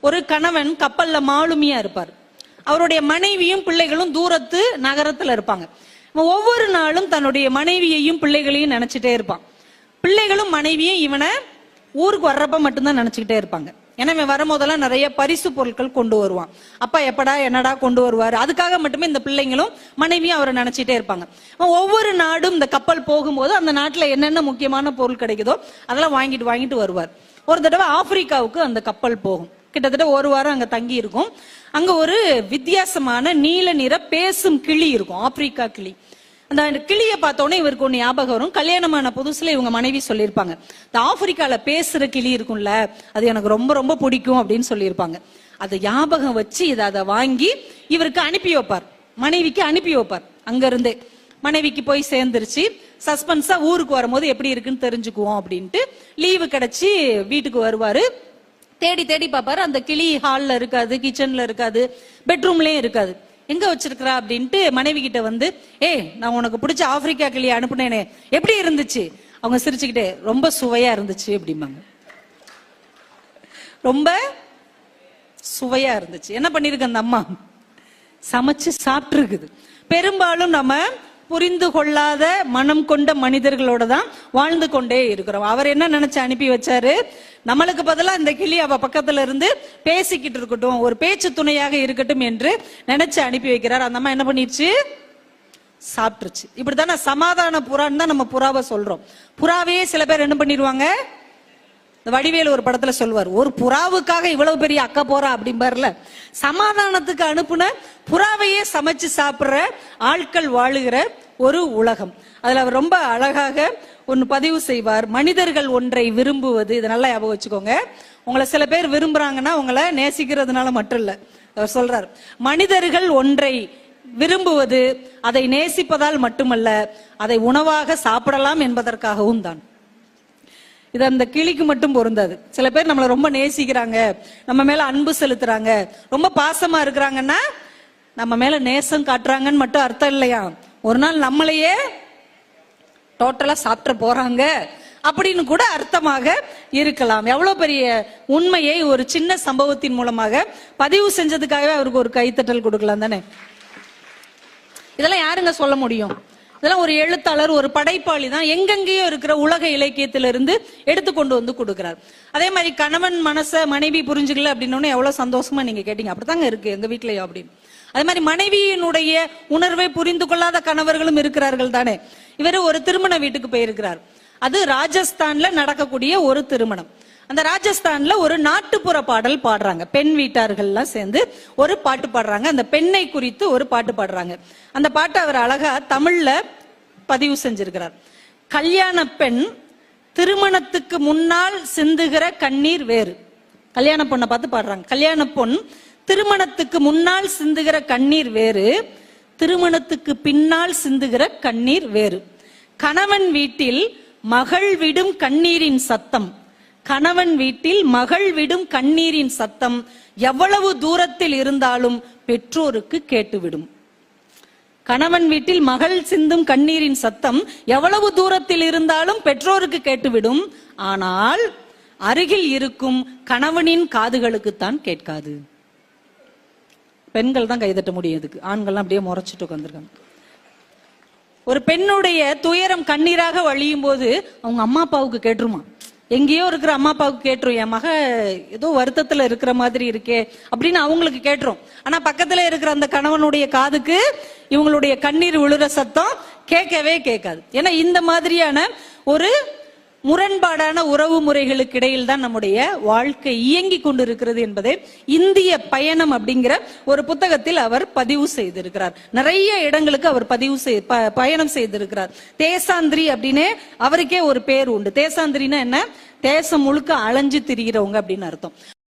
ஒரு கணவன் கப்பல்ல மாலுமியா இருப்பார். அவருடைய மனைவியும் பிள்ளைகளும் தூரத்து நகரத்துல இருப்பாங்க. ஒவ்வொரு நாளும் தன்னுடைய மனைவியையும் பிள்ளைகளையும் நினைச்சிட்டே இருப்பான். பிள்ளைகளும் மனைவியும் இவனை ஊருக்கு வர்றப்ப மட்டும்தான் நினைச்சுக்கிட்டே இருப்பாங்க. ஏன்னா இவன் வரும்போதெல்லாம் நிறைய பரிசு பொருட்கள் கொண்டு வருவான். அப்பா எப்படா என்னடா கொண்டு வருவாரு? அதுக்காக மட்டுமே இந்த பிள்ளைங்களும் மனைவியும் அவரை நினைச்சிட்டே இருப்பாங்க. ஒவ்வொரு நாடும் இந்த கப்பல் போகும்போது அந்த நாட்டுல என்னென்ன முக்கியமான பொருள் கிடைக்குதோ அதெல்லாம் வாங்கிட்டு வாங்கிட்டு வருவார். ஒரு தடவை ஆப்பிரிக்காவுக்கு அந்த கப்பல் போகும். கிட்டத்தட்ட ஒரு வாரம் அங்க தங்கி இருக்கும். அங்க ஒரு வித்தியாசமான நீல நிற பேசும் கிளி இருக்கும் ஆப்பிரிக்கா கிளி. அந்த கிளியை பார்த்தோன்னே இவருக்கு ஒன்று ஞாபகம் வரும். கல்யாணமான புதுசுல இவங்க மனைவி சொல்லியிருப்பாங்க. இந்த ஆப்பிரிக்கால பேசுற கிளி இருக்கும்ல அது எனக்கு ரொம்ப ரொம்ப பிடிக்கும் அப்படின்னு சொல்லியிருப்பாங்க. அதை ஞாபகம் வச்சு இதை அதை வாங்கி இவருக்கு அனுப்பி வைப்பார். மனைவிக்கு அனுப்பி வைப்பார். அங்க இருந்தே மனைவிக்கு போய் சேர்ந்துருச்சு. சஸ்பென்ஸா ஊருக்கு வரும்போது எப்படி இருக்குன்னு தெரிஞ்சுக்குவோம் அப்படின்ட்டு லீவு கிடைச்சி வீட்டுக்கு வருவாரு. தேடி தேடி பார்ப்பாரு. அந்த கிளி ஹாலில் இருக்காது கிச்சன்ல இருக்காது பெட்ரூம்லயும் இருக்காது. எங்க வச்சிருக்கிறா அப்படின்ட்டு மனைவி கிட்ட வந்து ஏய் நான் உனக்கு பிடிச்ச ஆப்பிரிக்கா கிளியை அனுப்புனேனே எப்படி இருந்துச்சு? அவங்க சிரிச்சுக்கிட்டே ரொம்ப சுவையா இருந்துச்சு அப்படிம்பாங்க. ரொம்ப சுவையா இருந்துச்சு. என்ன பண்ணிருக்கு அந்த அம்மா? சமைச்சு சாப்பிட்டு பெரும்பாலும் நம்ம புரிந்து கொள்ளாத மனம் கொண்ட மனிதர்களோட தான் வாழ்ந்து கொண்டே இருக்கிறோம். அவர் என்ன நினைச்சு அனுப்பி வச்சாரு? நம்மளுக்கு பதிலா இந்த கிளி அவ பக்கத்துல இருந்து பேசிக்கிட்டு இருக்கட்டும் ஒரு பேச்சு துணையாக இருக்கட்டும் என்று நினைச்சு அனுப்பி வைக்கிறார். அந்த அம்மா என்ன பண்ணிடுச்சு சாப்பிட்டுருச்சு. இப்படித்தானே சமாதான புறான்னு தான் நம்ம புறாவை சொல்றோம். புறாவையே சில பேர் என்ன பண்ணிடுவாங்க இந்த வடிவேலு ஒரு படத்துல சொல்வார் ஒரு புறாவுக்காக இவ்வளவு பெரிய அக்கா போறா? அப்படிம்பார்ல. சமாதானத்துக்கு அனுப்புன புறாவையே சமைச்சு சாப்பிடுற ஆட்கள் வாழுகிற ஒரு உலகம். அதுல அவர் ரொம்ப அழகாக ஒன்னு பதிவு செய்வார் மனிதர்கள் ஒன்றை விரும்புவது. இதை நல்லா ஞாபகம் வச்சுக்கோங்க. உங்களை சில பேர் விரும்புறாங்கன்னா உங்களை நேசிக்கிறதுனால மட்டும் இல்ல. அவர் சொல்றார் மனிதர்கள் ஒன்றை விரும்புவது அதை நேசிப்பதால் மட்டுமல்ல அதை உணவாக சாப்பிடலாம் என்பதற்காகவும் தான். இது அந்த கிளிக்கு மட்டும் பொருந்தாது. சில பேர் நம்மளை ரொம்ப நேசிக்கிறாங்க நம்ம மேல அன்பு செலுத்துறாங்க ரொம்ப பாசமா இருக்கிறாங்கன்னா நம்ம மேல நேசம் காட்டுறாங்கன்னு மட்டும் அர்த்தம் இல்லையா? ஒரு நாள் நம்மளையே டோட்டலா சாப்பிட்டு போறாங்க அப்படின்னு கூட அர்த்தமாக இருக்கலாம். எவ்வளவு பெரிய உண்மையை ஒரு சின்ன சம்பவத்தின் மூலமாக பதிவு செஞ்சதுக்காகவே அவருக்கு ஒரு கைத்தட்டல் கொடுக்கலாம் தானே? இதெல்லாம் யாருங்க சொல்ல முடியும்? இதெல்லாம் ஒரு எழுத்தாளர் ஒரு படைப்பாளி தான் எங்கெங்கேயோ இருக்கிற உலக இலக்கியத்திலிருந்து எடுத்து கொண்டு வந்து கொடுக்கிறார். அதே மாதிரி கணவன் மனசை மனைவி புரிஞ்சுக்கல அப்படின்னு எவ்வளவு சந்தோஷமா நீங்க கேட்டீங்க. அப்படித்தாங்க இருக்கு எங்க வீட்லயோ அப்படின்னு. அதே மாதிரி மனைவியினுடைய உணர்வை புரிந்து கொள்ளாத கணவர்களும் இருக்கிறார்கள் தானே. இவர் ஒரு திருமண வீட்டுக்கு போயிருக்கிறார். அது ராஜஸ்தான்ல நடக்கக்கூடிய ஒரு திருமணம். அந்த ராஜஸ்தான்ல ஒரு நாட்டுப்புற பாடல் பாடுறாங்க. பெண் வீட்டார்கள்லாம் சேர்ந்து ஒரு பாட்டு பாடுறாங்க. அந்த பெண்ணை குறித்து ஒரு பாட்டு பாடுறாங்க. அந்த பாட்டை அவர் அழகா தமிழ்ல பதிவு செஞ்சிருக்கிறார். கல்யாண பெண் திருமணத்துக்கு முன்னால் சிந்துகிற கண்ணீர் வேறு. கல்யாண பொண்ணை பார்த்து பாடுறாங்க. கல்யாண பொண் திருமணத்துக்கு முன்னால் சிந்துகிற கண்ணீர் வேறு திருமணத்துக்கு பின்னால் சிந்துகிற கண்ணீர் வேறு. கணவன் வீட்டில் மகள் விடும் கண்ணீரின் சத்தம் கணவன் வீட்டில் மகள் விடும் கண்ணீரின் சத்தம் எவ்வளவு தூரத்தில் இருந்தாலும் பெற்றோருக்கு கேட்டுவிடும். கணவன் வீட்டில் மகள் சிந்தும் கண்ணீரின் சத்தம் எவ்வளவு தூரத்தில் இருந்தாலும் பெற்றோருக்கு கேட்டுவிடும். ஆனால் அருகில் இருக்கும் கணவனின் காதுகளுக்குத்தான் கேட்காது. பெண்கள் தான் கைதட்ட முடியும் இதுக்கு. ஆண்கள்லாம் அப்படியே முறைச்சிட்டு உட்காந்துருக்காங்க ஒரு பெண்ணுடைய துயரம் கண்ணீராக வழியும் போது அவங்க அம்மா அப்பாவுக்கு கேட்டுருமா? எங்கேயோ இருக்கிற அம்மா அப்பாவுக்கு கேட்டுரும் என் மக ஏதோ வருத்தத்துல இருக்கிற மாதிரி இருக்கே அப்படின்னு அவங்களுக்கு கேட்டுரும். ஆனா பக்கத்துல இருக்கிற அந்த கணவனுடைய காதுக்கு இவங்களுடைய கண்ணீர் விழுற சத்தம் கேட்கவே கேட்காது. ஏன்னா இந்த மாதிரியான ஒரு முரண்பாடான உறவு முறைகளுக்கு இடையில் தான் நம்முடைய வாழ்க்கை இயங்கி கொண்டிருக்கிறது என்பதை இந்திய பயணம் அப்படிங்கிற ஒரு புத்தகத்தில் அவர் பதிவு செய்திருக்கிறார். நிறைய இடங்களுக்கு அவர் பதிவு செய் ப- பயணம் செய்திருக்கிறார். தேசாந்திரி அப்படின்னே அவருக்கே ஒரு பேர் உண்டு. தேசாந்திரின்னா என்ன? தேசம் முழுக்க அலைஞ்சு திரிகிறவங்க அப்படின்னு அர்த்தம்.